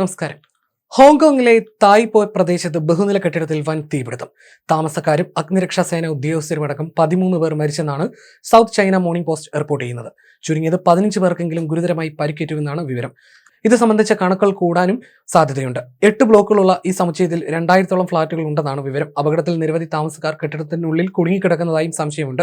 നമസ്കാരം. ഹോങ്കോങ്ങിലെ തായ്പോ പ്രദേശത്ത് ബഹുനില കെട്ടിടത്തിൽ വൻ തീപിടുത്തം. താമസക്കാരും അഗ്നിരക്ഷാ സേന ഉദ്യോഗസ്ഥരുമടക്കം പതിമൂന്ന് പേർ മരിച്ചെന്നാണ് South China Morning Post report ചെയ്യുന്നത്. ചുരുങ്ങിയത് പതിനഞ്ച് പേർക്കെങ്കിലും ഗുരുതരമായി പരിക്കേറ്റുവെന്നാണ് വിവരം. ഇത് സംബന്ധിച്ച കണക്കുകൾ കൂടാനും സാധ്യതയുണ്ട്. എട്ട് ബ്ലോക്കുകളുള്ള ഈ സമുച്ചയത്തിൽ രണ്ടായിരത്തോളം ഫ്ളാറ്റുകൾ ഉണ്ടെന്നാണ് വിവരം. അപകടത്തിൽ നിരവധി താമസക്കാർ കെട്ടിടത്തിനുള്ളിൽ കുടുങ്ങിക്കിടക്കുന്നതായും സംശയമുണ്ട്.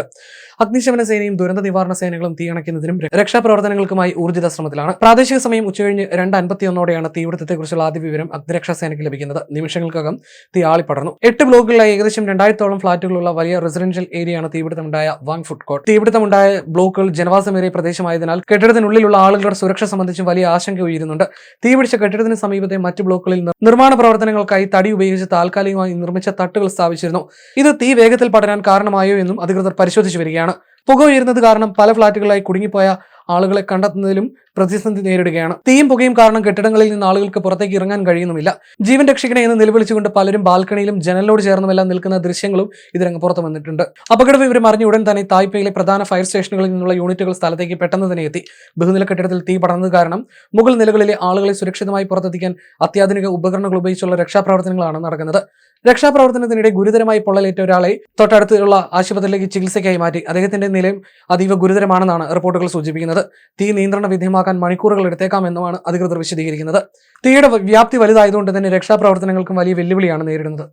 അഗ്നിശമന സേനയും ദുരന്ത നിവാരണ സേനകളും തീയണയ്ക്കുന്നതിനും രക്ഷാപ്രവർത്തനങ്ങൾക്കുമായി ഊർജിത ശ്രമത്തിലാണ്. പ്രാദേശിക സമയം ഉച്ചകഴിഞ്ഞ് രണ്ട് അൻപത്തിയൊന്നോടെയാണ് തീപിടുത്തത്തെക്കുറിച്ചുള്ള ആദ്യ വിവരം അഗ്നിരക്ഷാ സേനയ്ക്ക് ലഭിക്കുന്നത്. നിമിഷങ്ങൾക്കകം തീ ആളിപ്പടർന്നു. എട്ട് ബ്ലോക്കുകളിലായി ഏകദേശം രണ്ടായിരത്തോളം ഫ്ളാറ്റുകളുള്ള വലിയ റെസിഡൻഷ്യൽ ഏരിയയാണ് തീപിടുത്തമുണ്ടായ വാങ് ഫുഡ് കോർട്ട്. തീപിടുത്തമുണ്ടായ ബ്ലോക്കുകൾ ജനവാസമേറിയ പ്രദേശമായതിനാൽ കെട്ടിടത്തിനുള്ളിലുള്ള ആളുകളുടെ സുരക്ഷ സംബന്ധിച്ചും വലിയ ആശങ്ക ഉയരുന്നുണ്ട് തീപിടിച്ച കെട്ടിടത്തിന് സമീപത്തെ മറ്റ് ബ്ലോക്കുകളിൽ നിർമ്മാണ പ്രവർത്തനങ്ങൾക്കായി തടി ഉപയോഗിച്ച് താൽക്കാലികമായി നിർമ്മിച്ച തട്ടുകൾ സ്ഥാപിച്ചിരുന്നു. ഇത് തീ വേഗത്തിൽ പടരാൻ കാരണമായോ എന്നും അധികൃതർ പരിശോധിച്ചു വരികയാണ്. പുക ഉയരുന്നത് കാരണം പല ഫ്ളാറ്റുകളായി കുടുങ്ങിപ്പോയ ആളുകളെ കണ്ടെത്തുന്നതിലും പ്രതിസന്ധി നേരിടുകയാണ്. തീയും പുകയും കാരണം കെട്ടിടങ്ങളിൽ നിന്ന് ആളുകൾക്ക് പുറത്തേക്ക് ഇറങ്ങാൻ കഴിയുന്നുമില്ല. ജീവൻ രക്ഷിക്കണേ എന്ന് നിലവിളിച്ചുകൊണ്ട് പലരും ബാൽക്കണിയിലും ജനലിനോട് ചേർന്നുമെല്ലാം നിൽക്കുന്ന ദൃശ്യങ്ങളും ഇതിരങ്ങ് പുറത്തു വന്നിട്ടുണ്ട്. അപകട വിവരം അറിഞ്ഞ ഉടൻ തന്നെ തായ്പയിലെ പ്രധാന ഫയർ സ്റ്റേഷനുകളിൽ നിന്നുള്ള യൂണിറ്റുകൾ സ്ഥലത്തേക്ക് പെട്ടെന്ന് തന്നെ എത്തി. ബഹുനില കെട്ടിടത്തിൽ തീ പടർന്നത് കാരണം മുകൾ നിലകളിലെ ആളുകളെ സുരക്ഷിതമായി പുറത്തെത്തിക്കാൻ അത്യാധുനിക ഉപകരണങ്ങൾ ഉപയോഗിച്ചുള്ള രക്ഷാപ്രവർത്തനങ്ങളാണ് നടക്കുന്നത്. രക്ഷാപ്രവർത്തനത്തിനിടെ ഗുരുതരമായി പൊള്ളലേറ്റ ഒരാളെ തൊട്ടടുത്തുള്ള ആശുപത്രിയിലേക്ക് ചികിത്സയ്ക്കായി മാറ്റി. അദ്ദേഹത്തിന്റെ നിലയും അതീവ ഗുരുതരമാണെന്നാണ് റിപ്പോർട്ടുകൾ സൂചിപ്പിക്കുന്നത്. തീ നിയന്ത്രണ വിധേയമാക്കാൻ മണിക്കൂറുകൾ എടുത്തേക്കാമെന്നുമാണ് അധികൃതർ വിശദീകരിക്കുന്നത്. തീയുടെ വ്യാപ്തി വലുതായതുകൊണ്ട് തന്നെ രക്ഷാപ്രവർത്തനങ്ങൾക്കും വലിയ വെല്ലുവിളിയാണ് നേരിടുന്നത്.